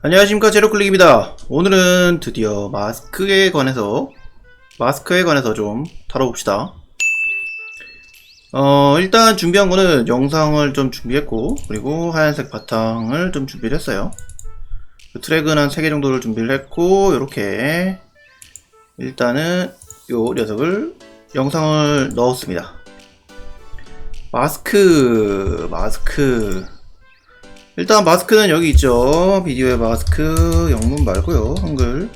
안녕하십니까 제로클릭입니다. 오늘은 드디어 마스크에 관해서 마스크에 관해서 좀 다뤄봅시다. 어 일단 준비한 거는 영상을 좀 준비했고 그리고 하얀색 바탕을 좀 준비를 했어요. 그 트랙은 한 3개 정도를 준비를 했고 이렇게 일단은 요 녀석을 영상을 넣었습니다. 마스크 마스크 일단 마스크는 여기 있죠. 비디오의 마스크 영문 말고요. 한글.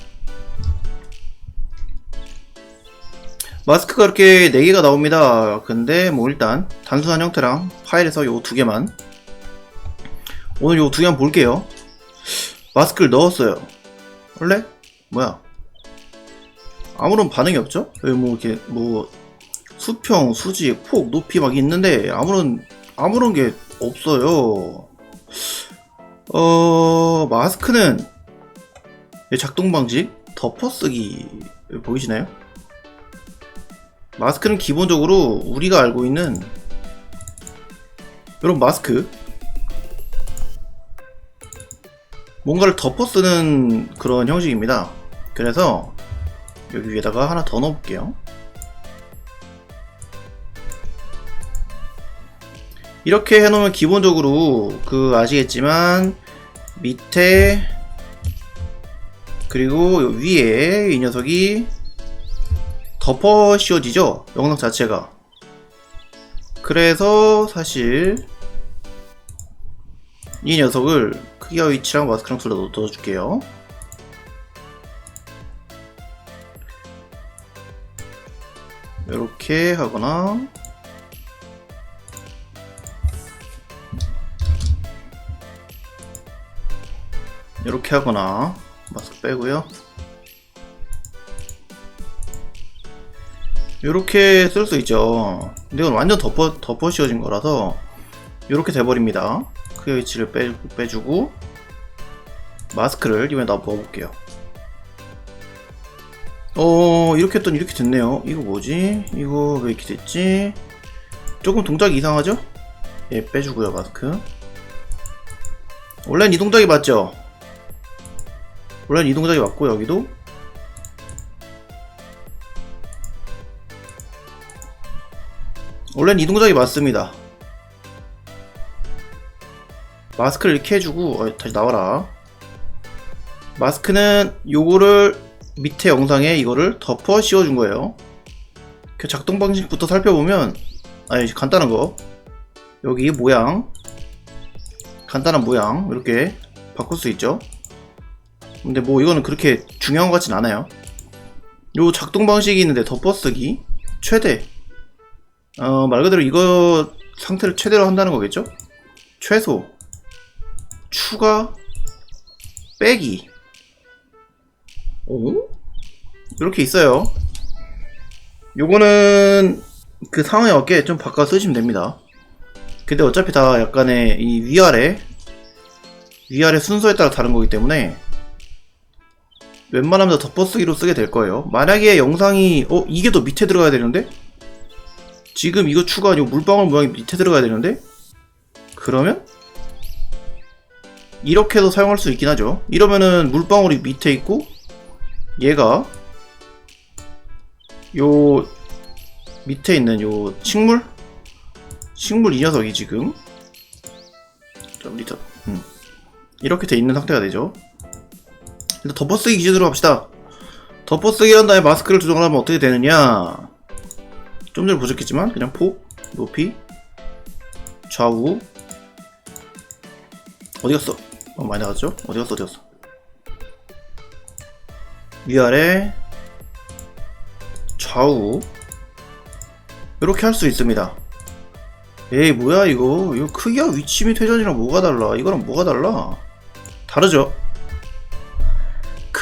마스크가 이렇게 4개가 나옵니다. 근데 뭐 일단 단순한 형태랑 파일에서 요 두 개만 오늘 요 두 개만 볼게요. 마스크를 넣었어요. 원래 뭐야? 아무런 반응이 없죠? 여기 뭐 이렇게 뭐 수평, 수직, 폭, 높이 막 있는데 아무런 아무런 게 없어요. 어, 마스크는 작동 방식 덮어쓰기 보이시나요? 마스크는 기본적으로 우리가 알고 있는 이런 마스크 뭔가를 덮어 쓰는 그런 형식입니다. 그래서 여기 위에다가 하나 더 넣어볼게요. 이렇게 해놓으면 기본적으로 그 아시겠지만 밑에 그리고 요 위에 이 녀석이 덮어 씌워지죠? 영상 자체가. 그래서 사실 이 녀석을 크기와 위치랑 마스크랑 둘 다 넣어줄게요. 이렇게 하거나 이렇게 하거나 마스크 빼고요. 이렇게 쓸 수 있죠. 근데 이건 완전 덮어, 덮어 씌워진 거라서 이렇게 돼버립니다. 크기 위치를 빼, 빼주고 마스크를 이번에 넣어볼게요. 어 이렇게 했더니 이렇게 됐네요. 이거 뭐지? 이거 왜 이렇게 됐지? 조금 동작이 이상하죠? 예 빼주고요 마스크. 원래는 이 동작이 맞죠 원래는 이 동작이 맞고 여기도. 원래는 이 동작이 맞습니다. 마스크를 이렇게 해주고 어, 다시 나와라. 마스크는 요거를 밑에 영상에 이거를 덮어 씌워준 거예요. 그 작동 방식부터 살펴보면 아니 간단한 거. 여기 모양. 간단한 모양. 이렇게 바꿀 수 있죠 근데 뭐 이거는 그렇게 중요한 것 같진 않아요. 요 작동 방식이 있는데 덮어쓰기 최대 어, 말 그대로 이거 상태를 최대로 한다는 거겠죠? 최소 추가 빼기 오? 이렇게 있어요. 요거는 그 상황에 맞게 좀 바꿔 쓰시면 됩니다. 근데 어차피 다 약간의 이 위아래 위아래 순서에 따라 다른 거기 때문에 웬만하면 다 덮어쓰기로 쓰게 될 거예요. 만약에 영상이 어 이게 더 밑에 들어가야 되는데 지금 이거 추가 요 물방울 모양이 밑에 들어가야 되는데 그러면 이렇게도 사용할 수 있긴 하죠. 이러면은 물방울이 밑에 있고 얘가 요 밑에 있는 요 식물 식물 이 녀석이 지금 좀 리터 음. 이렇게 돼 있는 상태가 되죠. 일단 덮어쓰기 기준으로 합시다. 덮어쓰기 한 다음에 마스크를 조정하면 어떻게 되느냐? 좀 전에 보셨겠지만 그냥 폭, 높이, 좌우 어디 갔어? 어, 많이 나갔죠? 어디 갔어? 어디 갔어? 위아래 좌우 이렇게 할 수 있습니다. 에이 뭐야 이거 이거 크기와 위치 및 회전이랑 뭐가 달라? 이거랑 뭐가 달라? 다르죠?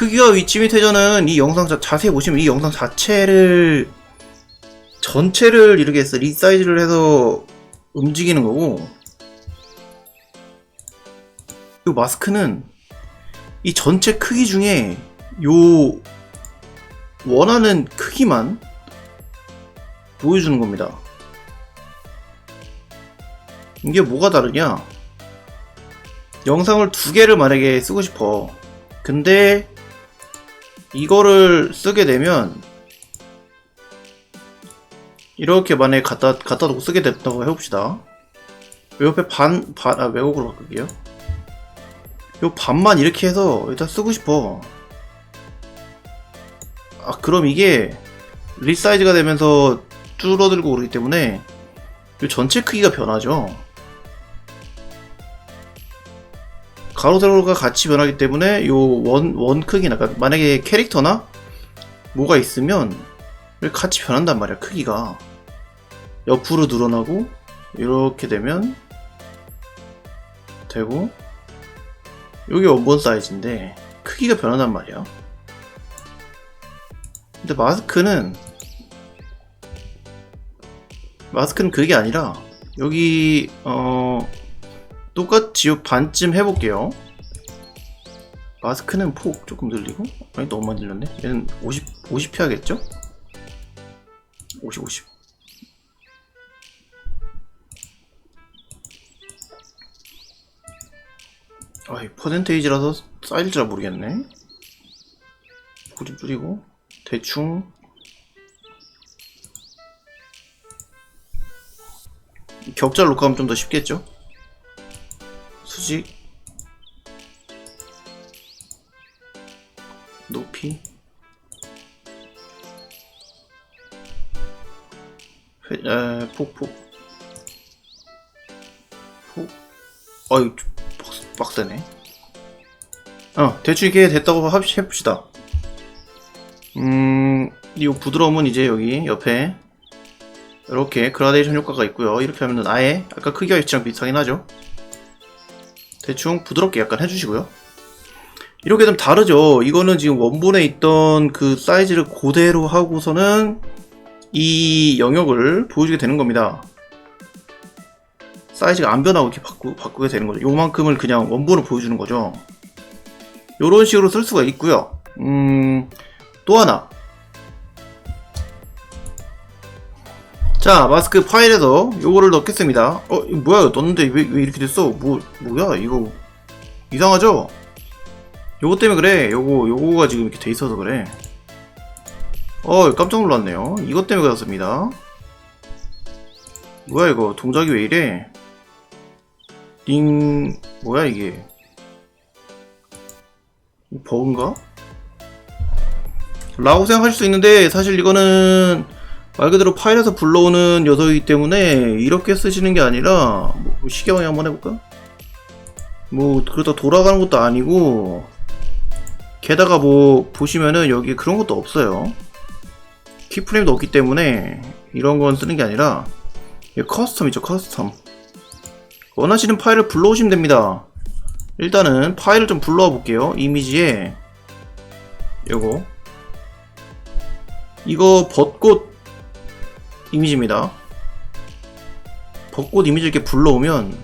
크기와 위치 및 회전은 이 영상 자, 자세히 보시면 이 영상 자체를 전체를 이렇게 해서 리사이즈를 해서 움직이는 거고 이 마스크는 이 전체 크기 중에 요 원하는 크기만 보여주는 겁니다. 이게 뭐가 다르냐? 영상을 두 개를 만약에 쓰고 싶어. 근데 이거를 쓰게 되면 이렇게 만약에 갖다 갖다 놓고 쓰게 됐다고 해봅시다. 요 옆에 반, 반, 아, 외국으로 바꿀게요. 요 반만 이렇게 해서 일단 쓰고 싶어. 아, 그럼 이게 리사이즈가 되면서 줄어들고 그러기 때문에 요 전체 크기가 변하죠. 가로 세로가 같이 변하기 때문에 요원원 크기나 그러니까 만약에 캐릭터나 뭐가 있으면 같이 변한단 말이야 크기가. 옆으로 늘어나고 이렇게 되면 되고 여기 원본 사이즈인데 크기가 변한단 말이야. 근데 마스크는 마스크는 그게 아니라 여기 어 똑같이 요 반쯤 해볼게요. 마스크는 폭 조금 늘리고? 아니 너무 많이 늘렸네. 얘는 50, 50 해야겠죠? 50 50 아이 퍼센테이지라서 쌓일 줄 모르겠네. 고좀 줄이고. 대충. 격자를 놓고 하면 좀 더 쉽겠죠? 수직? 높이? 회, 에, 폭, 폭 폭. 어이 빡, 빡세네. 어 대충 이게 됐다고 합- 해봅시다. 음, 이 부드러움은 이제 여기 옆에 이렇게 그라데이션 효과가 있고요. 이렇게 하면은 아예 아까 크기와 위치랑 비슷하긴 하죠. 대충 부드럽게 약간 해주시고요. 이렇게 좀 다르죠. 이거는 지금 원본에 있던 그 사이즈를 그대로 하고서는 이 영역을 보여주게 되는 겁니다. 사이즈가 안 변하고 이렇게 바꾸, 바꾸게 되는 거죠. 요만큼을 그냥 원본을 보여주는 거죠. 요런 식으로 쓸 수가 있고요. 음, 또 하나. 자, 마스크 파일에서 요거를 넣겠습니다. 어, 뭐야? 넣었는데 왜, 왜 이렇게 됐어? 뭐, 뭐야? 이거 이상하죠? 요거 때문에 그래. 요거, 요거가 지금 이렇게 돼 있어서 그래. 어, 깜짝 놀랐네요. 이것 때문에 그렇습니다. 뭐야, 이거. 동작이 왜 이래? 링, 뭐야, 이게. 버그인가? 라고 생각하실 수 있는데 사실 이거는 말 그대로 파일에서 불러오는 녀석이기 때문에 이렇게 쓰시는 게 아니라 뭐 방향 한번 해볼까? 뭐 그러다 돌아가는 것도 아니고 게다가 뭐 보시면은 여기 그런 것도 없어요. 키프레임도 없기 때문에 이런 건 쓰는 게 아니라 커스텀이죠 커스텀. 원하시는 파일을 불러오시면 됩니다. 일단은 파일을 좀 불러와 볼게요 이미지에. 요거. 이거 벚꽃 이미지입니다. 벚꽃 이미지 이렇게 불러오면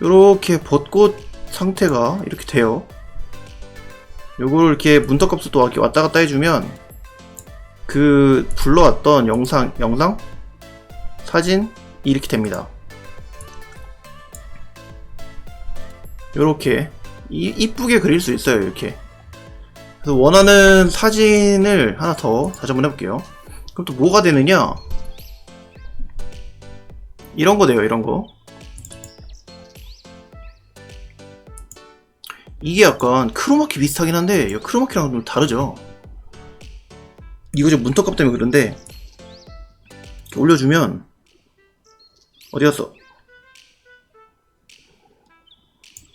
이렇게 벚꽃 상태가 이렇게 돼요. 요걸 이렇게 문턱값을 또 왔다 갔다 해주면 그 불러왔던 영상, 영상, 사진 이렇게 됩니다. 요렇게 이, 이쁘게 그릴 수 있어요. 이렇게. 그래서 원하는 사진을 하나 더 다시 한번 해볼게요. 그럼 또 뭐가 되느냐? 이런 거 돼요, 이런 거. 이게 약간 크로마키 비슷하긴 한데, 이 크로마키랑 좀 다르죠? 이거 좀 문턱값 때문에 그런데, 이렇게 올려주면, 어디 갔어?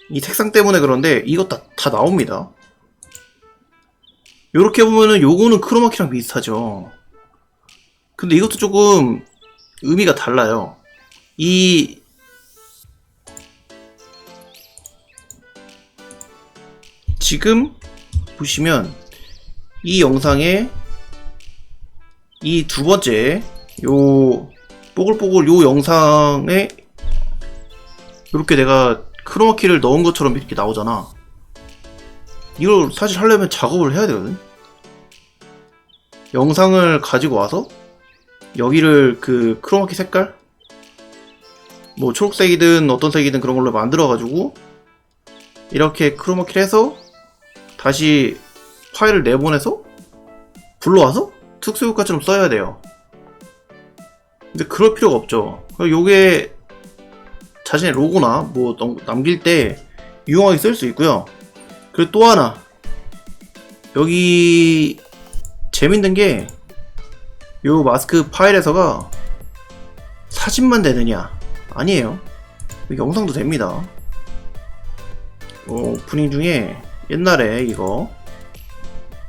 이 색상 때문에 그런데, 이거 다, 다 나옵니다. 요렇게 보면은 요거는 크로마키랑 비슷하죠. 근데 이것도 조금 의미가 달라요. 이 지금 보시면 이 영상에 이 두 번째 요 뽀글뽀글 요 영상에 이렇게 내가 크로마키를 넣은 것처럼 이렇게 나오잖아. 이걸 사실 하려면 작업을 해야 되거든. 영상을 가지고 와서 여기를 그 크로마키 색깔 뭐 초록색이든 어떤 색이든 그런 걸로 만들어 가지고 이렇게 크로마키를 해서 다시 파일을 내보내서 불러와서 특수 효과처럼 써야 돼요. 근데 그럴 필요가 없죠. 요게 자신의 로고나 뭐 넘- 남길 때 유용하게 쓸 수 있고요. 그리고 또 하나 여기 재밌는 게 요 마스크 파일에서가 사진만 되느냐? 아니에요. 영상도 됩니다. 어, 오프닝 중에 옛날에 이거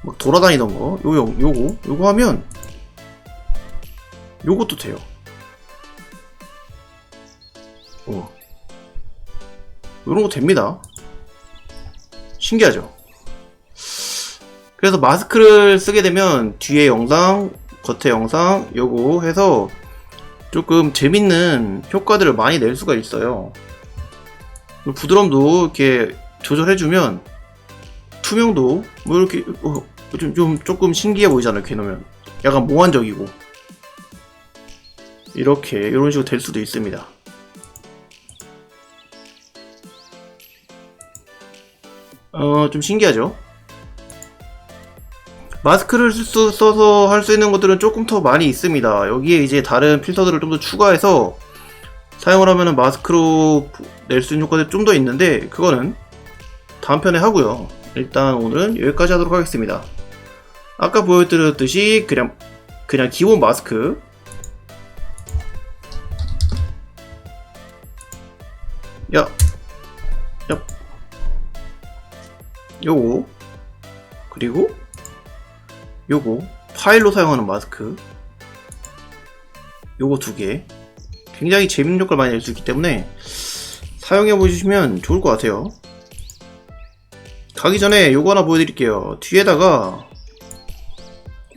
막 돌아다니던 거, 요, 요, 요거, 요거 하면 요것도 돼요. 어. 요런 거 됩니다. 신기하죠? 그래서 마스크를 쓰게 되면 뒤에 영상, 겉에 영상, 요거 해서 조금 재밌는 효과들을 많이 낼 수가 있어요. 부드럼도 이렇게 조절해주면 투명도 뭐 이렇게 어, 좀, 좀 조금 신기해 보이잖아요. 이렇게 놓으면 약간 몽환적이고 이렇게 이런 식으로 될 수도 있습니다. 어, 좀 신기하죠? 마스크를 쓸 수, 써서 할 수 있는 것들은 조금 더 많이 있습니다. 여기에 이제 다른 필터들을 좀 더 추가해서 사용을 하면은 마스크로 낼 수 있는 효과들이 좀 더 있는데 그거는 다음 편에 하고요. 일단 오늘은 여기까지 하도록 하겠습니다. 아까 보여드렸듯이 그냥 그냥 기본 마스크 야, 야, 요거 그리고 요거 파일로 사용하는 마스크. 요거 두 개. 굉장히 재밌는 효과를 많이 낼 수 있기 때문에 사용해 보시면 좋을 것 같아요. 가기 전에 요거 하나 보여드릴게요. 뒤에다가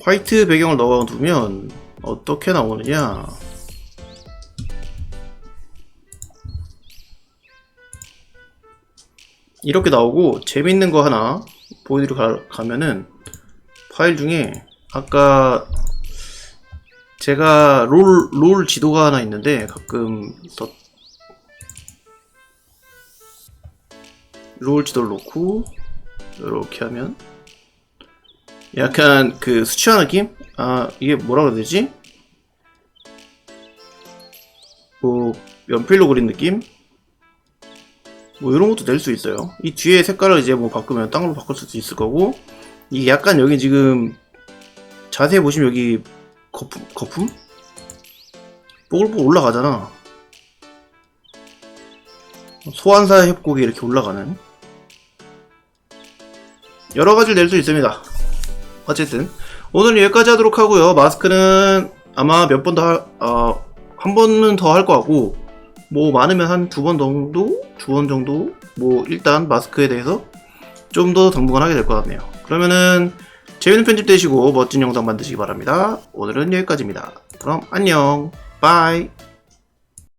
화이트 배경을 넣어두면 어떻게 나오느냐. 이렇게 나오고 재밌는 거 하나 보여드리러 가- 가면은 파일 중에 아까 제가 롤, 롤 지도가 하나 있는데 가끔 써- 롤 지도를 놓고 이렇게 하면 약간 그 수치화 느낌? 아 이게 뭐라 그래야 되지? 뭐 연필로 그린 느낌? 뭐 이런 것도 낼 수 있어요. 이 뒤에 색깔을 이제 뭐 바꾸면 딴 걸로 바꿀 수도 있을 거고 이게 약간 여기 지금 자세히 보시면 여기 거품 거품 뽀글뽀글 올라가잖아. 소환사 협곡이 이렇게 올라가는 여러 가지를 낼 수 있습니다. 어쨌든 오늘 여기까지 하도록 하고요. 마스크는 아마 몇 번더 어, 한 번은 더할것 같고 뭐 많으면 한 두 번 정도, 두 번 정도 뭐 일단 마스크에 대해서 좀 더 당분간 하게 될 것 같네요. 그러면은 재밌는 편집 되시고 멋진 영상 만드시기 바랍니다. 오늘은 여기까지입니다. 그럼 안녕. 바이.